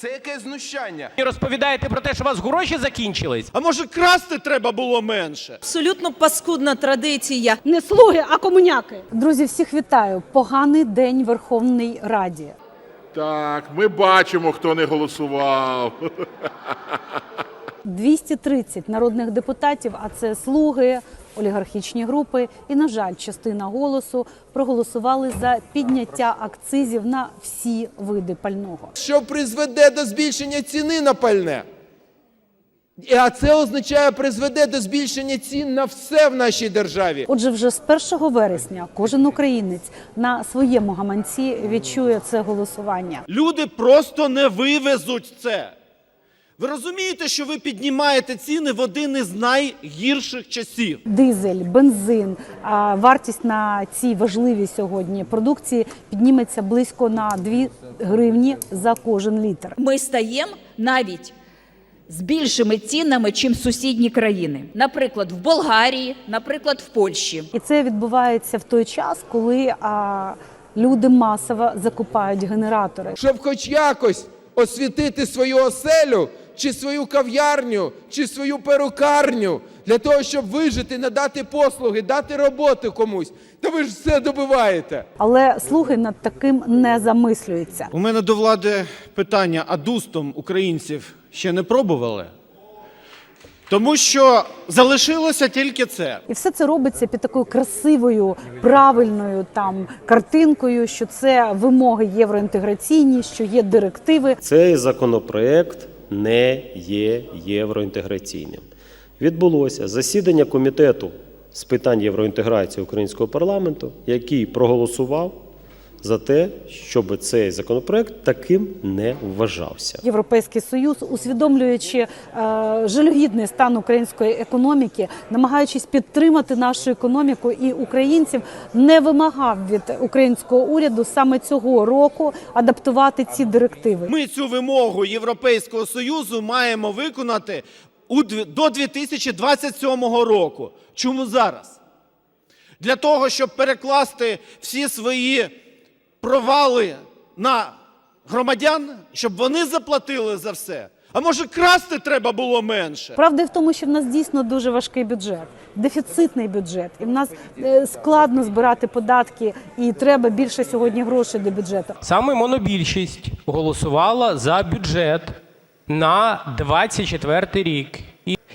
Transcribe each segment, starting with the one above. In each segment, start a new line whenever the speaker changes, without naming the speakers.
Це яке знущання?
І розповідаєте про те, що у вас гроші закінчились.
А може красти треба було менше?
Абсолютно паскудна традиція.
Не слуги, а комуняки. Друзі, всіх вітаю. Поганий день Верховній Раді.
Так, ми бачимо, хто не голосував.
230 народних депутатів, а це слуги, олігархічні групи і, на жаль, частина голосу проголосували за підняття акцизів на всі види пального.
Що призведе до збільшення ціни на пальне? А це означає призведе до збільшення цін на все в нашій державі.
Отже, вже з 1 вересня кожен українець на своєму гаманці відчує це голосування.
Люди просто не вивезуть це. Ви розумієте, що ви піднімаєте ціни в один із найгірших часів.
Дизель, бензин, а, вартість на цій важливій сьогодні продукції підніметься близько на 2 гривні за кожен літр.
Ми стаємо навіть з більшими цінами, чим сусідні країни. Наприклад, в Болгарії, наприклад, в Польщі.
І це відбувається в той час, коли а, люди масово закупають генератори.
Щоб хоч якось освітити свою оселю, чи свою кав'ярню, чи свою перукарню, для того, щоб вижити, надати послуги, дати роботу комусь. Та ви ж все добиваєте.
Але слуги над таким не замислюються.
У мене до влади питання: а дустом українців ще не пробували? Тому що залишилося тільки це.
І все це робиться під такою красивою, правильною там картинкою, що це вимоги євроінтеграційні, що є директиви.
Цей законопроект не є євроінтеграційним. Відбулося засідання комітету з питань євроінтеграції українського парламенту, який проголосував за те, щоб цей законопроект таким не вважався.
Європейський союз, усвідомлюючи е, жалюгідний стан української економіки, намагаючись підтримати нашу економіку і українців, не вимагав від українського уряду саме цього року адаптувати ці директиви.
Ми цю вимогу Європейського Союзу маємо виконати у дві- до 2027 року. Чому зараз? Для того, щоб перекласти всі свої провали на громадян, щоб вони заплатили за все. А може красти треба було менше?
Правда в тому, що в нас дійсно дуже важкий бюджет, дефіцитний бюджет, і в нас е, складно збирати податки, і треба більше сьогодні грошей до бюджету.
Саме монобільшість голосувала за бюджет на 24 рік.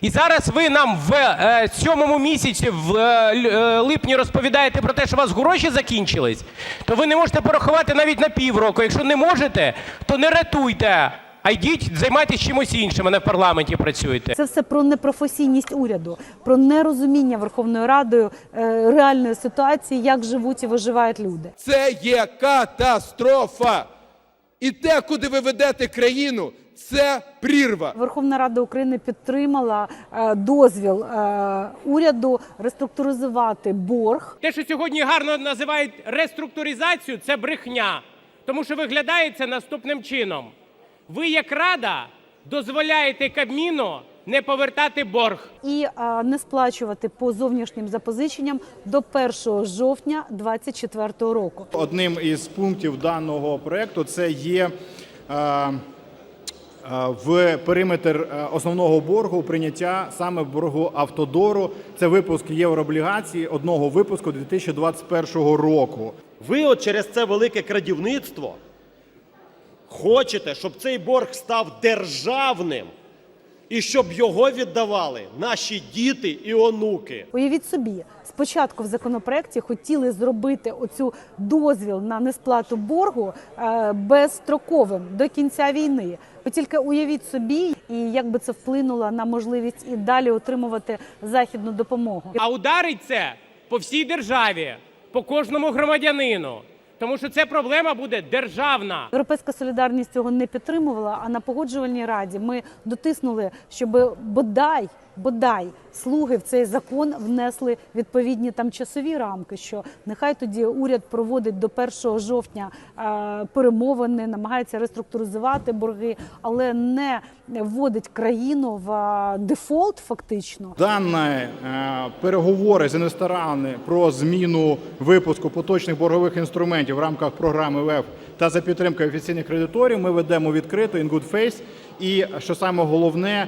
І, зараз ви нам в е, сьомому місяці, в е, е, липні, розповідаєте про те, що у вас гроші закінчились, то ви не можете порахувати навіть на півроку. Якщо не можете, то не ратуйте, а йдіть, займайтесь чимось іншим, а не в парламенті працюйте.
Це все про непрофесійність уряду, про нерозуміння Верховною Радою е, реальної ситуації, як живуть і виживають люди.
Це є катастрофа. І те, куди ви ведете країну, це прірва.
Верховна Рада України підтримала е, дозвіл е, уряду реструктуризувати борг.
Те, що сьогодні гарно називають реструктуризацію, це брехня. Тому що виглядає це наступним чином. Ви, як рада, дозволяєте Кабміну не повертати борг.
і е, не сплачувати по зовнішнім запозиченням до 1 жовтня 2024 року.
Одним із пунктів даного проекту це є е, е, в периметр е, основного боргу прийняття саме боргу автодору. Це випуск єврооблігацій одного випуску 2021 року.
Ви от через це велике крадівництво хочете, щоб цей борг став державним і щоб його віддавали наші діти і онуки.
Уявіть собі, спочатку в законопроекті хотіли зробити оцю дозвіл на несплату боргу е, безстроковим до кінця війни. Ви тільки уявіть собі, і як би це вплинуло на можливість і далі отримувати західну допомогу.
А ударить це по всій державі, по кожному громадянину. Тому що це проблема буде державна.
Європейська солідарність цього не підтримувала. А на погоджувальній раді ми дотиснули, щоб бодай бодай слуги в цей закон внесли відповідні там часові рамки, що нехай тоді уряд проводить до 1 жовтня е, перемовини, намагається реструктуризувати борги, але не вводить країну в е, дефолт фактично.
Дані е, переговори з інвесторами про зміну випуску поточних боргових інструментів в рамках програми ВЕФ та за підтримки офіційних кредиторів ми ведемо відкрито in good faith. І що саме головне,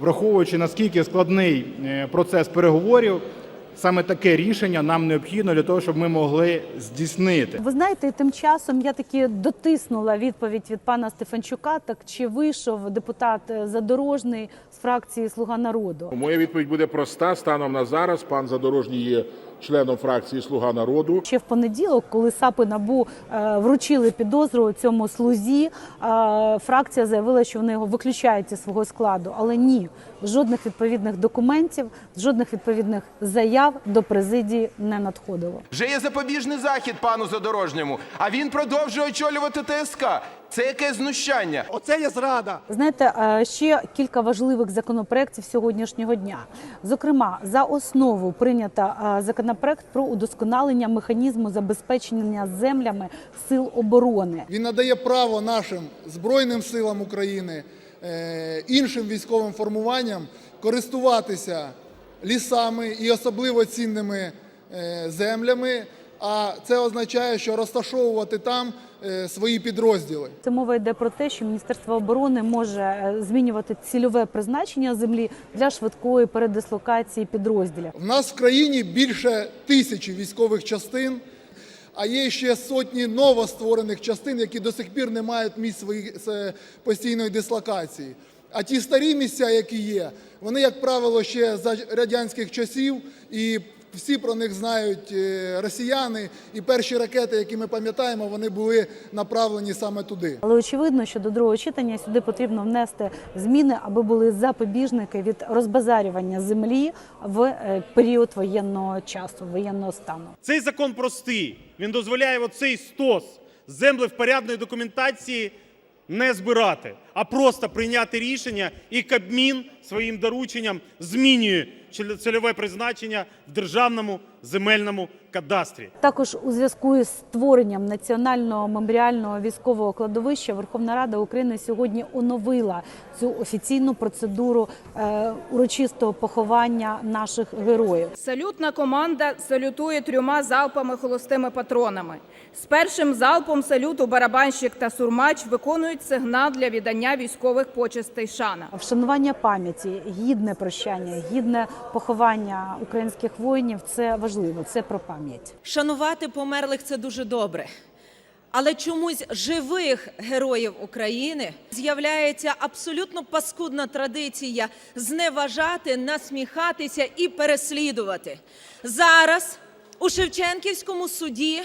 враховуючи наскільки складний е, процес переговорів, саме таке рішення нам необхідно для того, щоб ми могли здійснити.
Ви знаєте, тим часом я таки дотиснула відповідь від пана Стефанчука. Так чи вийшов депутат е, Задорожний з фракції Слуга народу?
Моя відповідь буде проста. Станом на зараз пан Задорожній є членом фракції Слуга народу.
Ще в понеділок, коли САПи НАБУ е, вручили підозру цьому слузі, е, фракція заявила, що вони його виключають зі свого складу. Але ні, жодних відповідних документів, жодних відповідних заяв до президії не надходило.
Вже є запобіжний захід пану Задорожньому, а він продовжує очолювати ТСК. Це яке знущання?
Оце є зрада.
Знаєте, е, ще кілька важливих законопроєктів сьогоднішнього дня. Зокрема, за основу прийнята е, законопроект про удосконалення механізму забезпечення землями сил оборони.
Він надає право нашим Збройним силам України, е, іншим військовим формуванням користуватися лісами і особливо цінними землями. А це означає, що розташовувати там е, свої підрозділи.
Це мова йде про те, що Міністерство оборони може е, змінювати цільове призначення землі для швидкої передислокації підрозділів.
В нас в країні більше тисячі військових частин, а є ще сотні новостворених частин, які до сих пір не мають місць своєї е, постійної дислокації. А ті старі місця, які є, вони, як правило, ще за радянських часів, і всі про них знають е, росіяни. І перші ракети, які ми пам'ятаємо, вони були направлені саме туди.
Але очевидно, що до другого читання сюди потрібно внести зміни, аби були запобіжники від розбазарювання землі в е, період воєнного часу, воєнного стану.
Цей закон простий. Він дозволяє оцей стос землевпорядної документації не збирати, а просто прийняти рішення, і Кабмін своїм дорученням змінює цільове призначення в державному земельному кадастрі.
Також у зв'язку із створенням національного меморіального військового кладовища Верховна Рада України сьогодні оновила цю офіційну процедуру е, урочистого поховання наших героїв.
Салютна команда салютує трьома залпами холостими патронами. З першим залпом салюту барабанщик та сурмач виконують сигнал для віддання військових почестей шана.
Вшанування пам'яті, гідне прощання, гідне поховання українських воїнів це важливо. Це про пам'ять.
Шанувати померлих це дуже добре. Але чомусь живих героїв України з'являється абсолютно паскудна традиція зневажати, насміхатися і переслідувати. Зараз у Шевченківському суді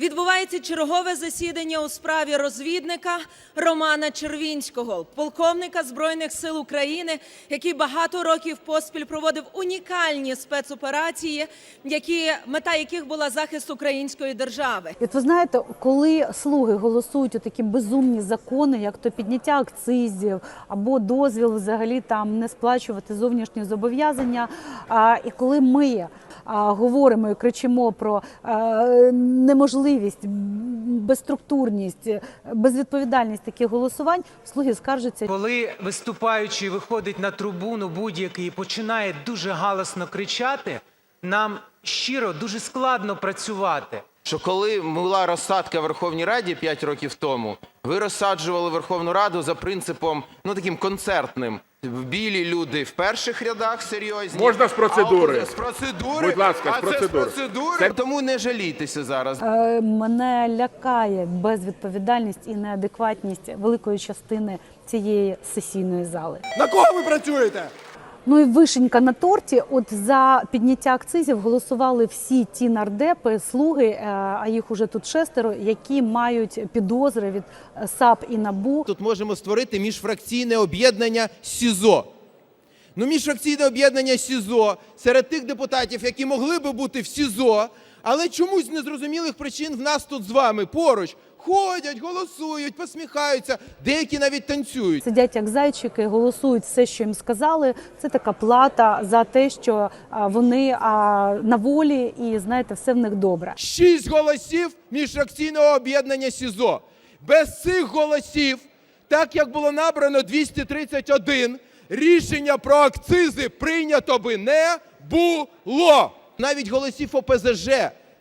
відбувається чергове засідання у справі розвідника Романа Червінського, полковника Збройних сил України, який багато років поспіль проводив унікальні спецоперації, які мета яких була захист української держави.
І От ви знаєте, коли слуги голосують у такі безумні закони, як то підняття акцизів або дозвіл взагалі там не сплачувати зовнішні зобов'язання, а, і коли ми говоримо і кричимо про неможливість, безструктурність, безвідповідальність таких голосувань, слуги скаржаться.
Коли виступаючий виходить на трибуну будь-який і починає дуже галасно кричати, нам щиро дуже складно працювати.
Що коли була розсадка в Верховній Раді 5 років тому, ви розсаджували Верховну Раду за принципом, ну таким концертним. Білі люди в перших рядах серйозні.
Можна з процедури?
А от з процедури.
Будь ласка, з
а
процедури.
Це з процедури.
Це-
Тому не жалійтеся зараз.
Е, Мене лякає безвідповідальність і неадекватність великої частини цієї сесійної зали.
На кого ви працюєте?
Ну і вишенька на торті. От за підняття акцизів голосували всі ті нардепи, слуги, е, а їх уже тут шестеро, які мають підозри від е, САП і НАБУ.
Тут можемо створити міжфракційне об'єднання СІЗО. Ну, міжфракційне об'єднання СІЗО серед тих депутатів, які могли би бути в СІЗО, Але чомусь з незрозумілих причин в нас тут з вами поруч ходять, голосують, посміхаються, деякі навіть танцюють.
Сидять як зайчики, голосують все, що їм сказали. Це така плата за те, що вони на волі і знаєте, все в них добре.
Шість голосів міжфракційного об'єднання СІЗО. Без цих голосів, так як було набрано 231, рішення про акцизи прийнято би не було. Навіть голосів ОПЗЖ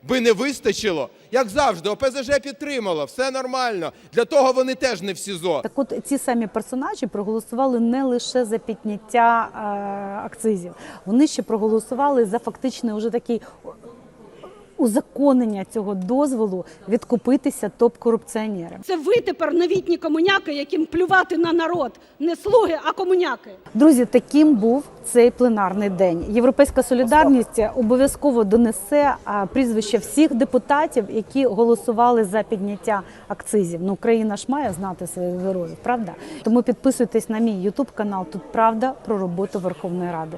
би не вистачило. Як завжди, ОПЗЖ підтримало, все нормально. Для того вони теж не в СІЗО.
Так от ці самі персонажі проголосували не лише за підняття е, акцизів, вони ще проголосували за фактичне уже такий узаконення цього дозволу відкупитися топ-корупціонерам.
Це ви тепер новітні комуняки, яким плювати на народ. Не слуги, а комуняки.
Друзі, таким був цей пленарний день. Європейська солідарність обов'язково донесе а, прізвища всіх депутатів, які голосували за підняття акцизів. Ну, Україна ж має знати своїх героїв, правда? Тому підписуйтесь на мій Ютуб канал. Тут правда про роботу Верховної Ради.